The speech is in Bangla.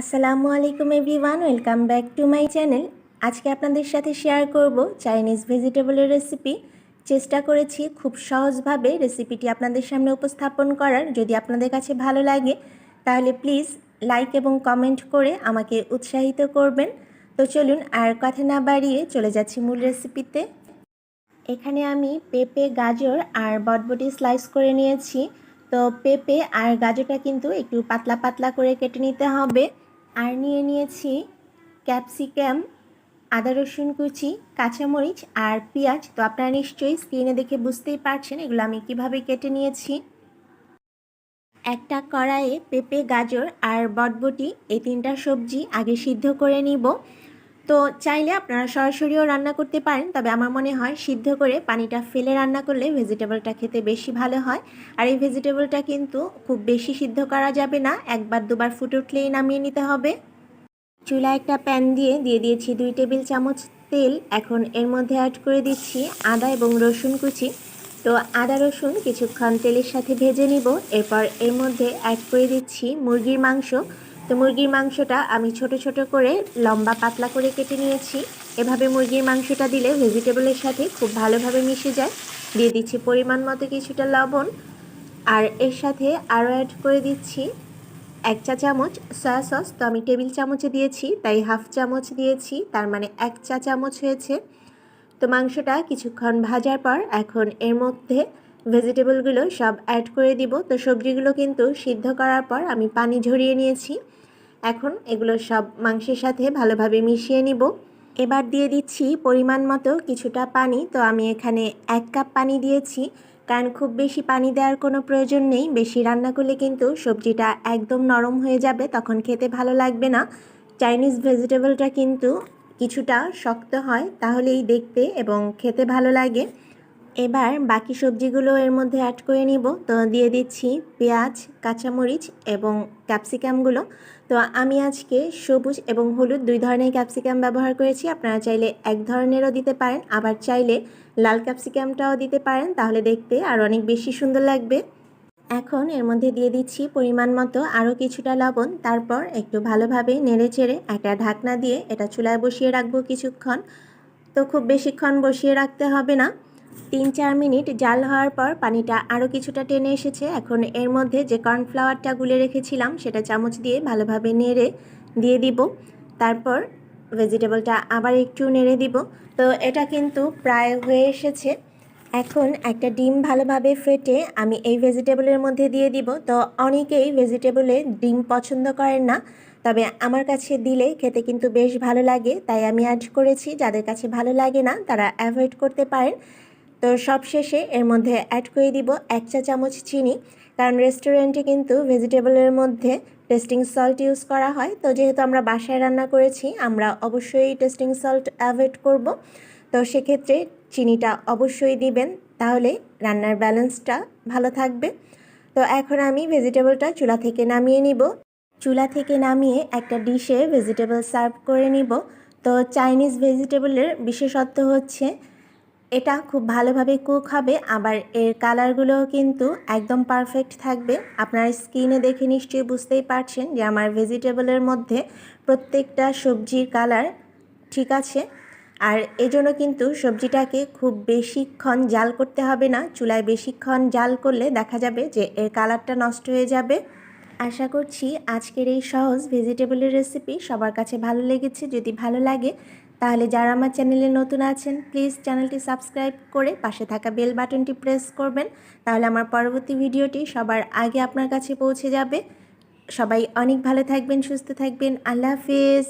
আসসালামু আলাইকুম everyone, welcome back to my channel. আজকে আপনাদের সাথে শেয়ার করব চাইনিজ ভেজিটেবলের রেসিপি। চেষ্টা করেছি খুব সহজভাবে রেসিপিটি আপনাদের সামনে উপস্থাপন করার। যদি আপনাদের কাছে ভালো লাগে, তাহলে প্লিজ লাইক এবং কমেন্ট করে আমাকে উৎসাহিত করবেন। তো চলুন আর কথা না বাড়িয়ে চলে যাচ্ছি মূল রেসিপিতে। এখানে আমি পেঁপে, গাজর আর বটবটি স্লাইস করে নিয়েছি। তো পেঁপে আর গাজরটা কিন্তু একটু পাতলা পাতলা করে কেটে নিতে হবে। আর নিয়ে নিয়েছি ক্যাপসিকাম, আদা রসুন কুচি, কাঁচামরিচ আর পেঁয়াজ। তো আপনারা নিশ্চয়ই স্ক্রিনে দেখে বুঝতেই পারছেন এগুলো আমি কীভাবে কেটে নিয়েছি। একটা কড়াইয়ে পেঁপে, গাজর আর বটবটি, এই তিনটা সবজি আগে সিদ্ধ করে নিব। তো চাইলে আপনারা সরাসরিও রান্না করতে পারেন, তবে আমার মনে হয় সিদ্ধ করে পানিটা ফেলে রান্না করলে ভেজিটেবলটা খেতে বেশি ভালো হয়। আর এই ভেজিটেবলটা কিন্তু খুব বেশি সিদ্ধ করা যাবে না, একবার দুবার ফুটে উঠলেই নামিয়ে নিতে হবে। চুলা একটা প্যান দিয়ে দিয়ে দিয়েছি দুই টেবিল চামচ তেল। এখন এর মধ্যে অ্যাড করে দিচ্ছি আদা এবং রসুন কুচি। তো আদা, রসুন কিছুক্ষণ তেলের সাথে ভেজে নিব। এরপর এর মধ্যে অ্যাড করে দিচ্ছি মুরগির মাংস। তো মুরগির মাংসটা আমি ছোট ছোট করে লম্বা পাতলা করে কেটে নিয়েছি। এভাবে মুরগির মাংসটা দিলে ভেজিটেবলের সাথে খুব ভালোভাবে মিশে যায়। দিয়ে দিচ্ছি পরিমাণ মতো কিছুটা লবণ। আর এর সাথে আরও অ্যাড করে দিচ্ছি এক চা চামচ সয়া সস তো আমি টেবিল চামচে দিয়েছি, তাই হাফ চামচ দিয়েছি, তার মানে এক চা চামচ হয়েছে। তো মাংসটা কিছুক্ষণ ভাজার পর এখন এর মধ্যে ভেজিটেবলগুলো সব অ্যাড করে দিব। তো সবজিগুলো কিন্তু সিদ্ধ করার পর আমি পানি ঝরিয়ে নিয়েছি। এখন এগুলো সব মাংসের সাথে ভালোভাবে মিশিয়ে নিব। এবার দিয়ে দিচ্ছি পরিমাণ মতো কিছুটা পানি। তো আমি এখানে এক কাপ পানি দিয়েছি। কারণ খুব বেশি পানি দেওয়ার কোনো প্রয়োজন নেই। বেশি রান্না করলে কিন্তু সবজিটা একদম নরম হয়ে যাবে, তখন খেতে ভালো লাগবে না। চাইনিজ ভেজিটেবলটা কিন্তু কিছুটা শক্ত হয়, তাহলেই দেখতে এবং খেতে ভালো লাগে। এবার বাকি সবজিগুলো এর মধ্যে অ্যাড করে নিব। তো দিয়ে দিচ্ছি পেঁয়াজ, কাঁচামরিচ এবং ক্যাপসিকামগুলো তো আমি আজকে সবুজ এবং হলুদ দুই ধরনের ক্যাপসিকাম ব্যবহার করেছি। আপনারা চাইলে এক ধরনেরও দিতে পারেন, আবার চাইলে লাল ক্যাপসিকামটাও দিতে পারেন, তাহলে দেখতে আর অনেক বেশি সুন্দর লাগবে। এখন এর মধ্যে দিয়ে দিচ্ছি পরিমাণ মতো আরও কিছুটা লবণ। তারপর একটু ভালোভাবে নেড়ে চেড়ে একটা ঢাকনা দিয়ে এটা চুলায় বসিয়ে রাখব কিছুক্ষণ। তো খুব বেশিক্ষণ বসিয়ে রাখতে হবে না। তিন চার মিনিট জাল হওয়ার পর পানিটা আরও কিছুটা টেনে এসেছে। এখন এর মধ্যে যে কর্নফ্লাওয়ারটা গুলে রেখেছিলাম, সেটা চামচ দিয়ে ভালোভাবে নেড়ে দিয়ে দিব। তারপর ভেজিটেবলটা আবার একটু নেড়ে দিব। তো এটা কিন্তু প্রায় হয়ে এসেছে। এখন একটা ডিম ভালোভাবে ফেটে আমি এই ভেজিটেবলের মধ্যে দিয়ে দিব। তো অনেকেই ভেজিটেবলে ডিম পছন্দ করেন না, তবে আমার কাছে দিলে খেতে কিন্তু বেশ ভালো লাগে। তাই আমি অ্যাড করেছি। যাদের কাছে ভালো লাগে না, তারা অ্যাভয়েড করতে পারেন। তো সবশেষে এর মধ্যে অ্যাড করে দিব এক চা চামচ চিনি, কারণ রেস্টুরেন্টে কিন্তু ভেজিটেবলের মধ্যে টেস্টিং সল্ট ইউজ করা হয়। তো যেহেতু আমরা বাসায় রান্না করেছি, আমরা অবশ্যই টেস্টিং সল্ট অ্যাভয়েড করব। তো সেক্ষেত্রে চিনিটা অবশ্যই দিবেন, তাহলে রান্নার ব্যালেন্সটা ভালো থাকবে। তো এখন আমি ভেজিটেবলটা চুলা থেকে নামিয়ে নিব। চুলা থেকে নামিয়ে একটা ডিশে ভেজিটেবল সার্ভ করে নিব। তো চাইনিজ ভেজিটেবলের বিশেষত্ব হচ্ছে এটা খুব ভালোভাবে কুক হবে, আবার এর কালারগুলোও কিন্তু একদম পারফেক্ট থাকবে। আপনার স্কিনে দেখে নিশ্চয়ই বুঝতেই পারছেন যে আমার ভেজিটেবলের মধ্যে প্রত্যেকটা সবজির কালার ঠিক আছে। আর এজন্য কিন্তু সবজিটাকে খুব বেশিক্ষণ জাল করতে হবে না, চুলায় বেশিক্ষণ জাল করলে দেখা যাবে যে এর কালারটা নষ্ট হয়ে যাবে। আশা করছি আজকের এই সহজ ভেজিটেবলের রেসিপি সবার কাছে ভালো লেগেছে। যদি ভালো লাগে তাহলে যারা আমার চ্যানেলে নতুন আছেন প্লিজ চ্যানেলটি সাবস্ক্রাইব করে পাশে থাকা বেল বাটনটি প্রেস করবেন। তাহলে আমার পরবর্তী ভিডিওটি সবার আগে আপনার কাছে পৌঁছে যাবে। সবাই অনেক ভালো থাকবেন, সুস্থ থাকবেন। আল্লাহ হাফিজ।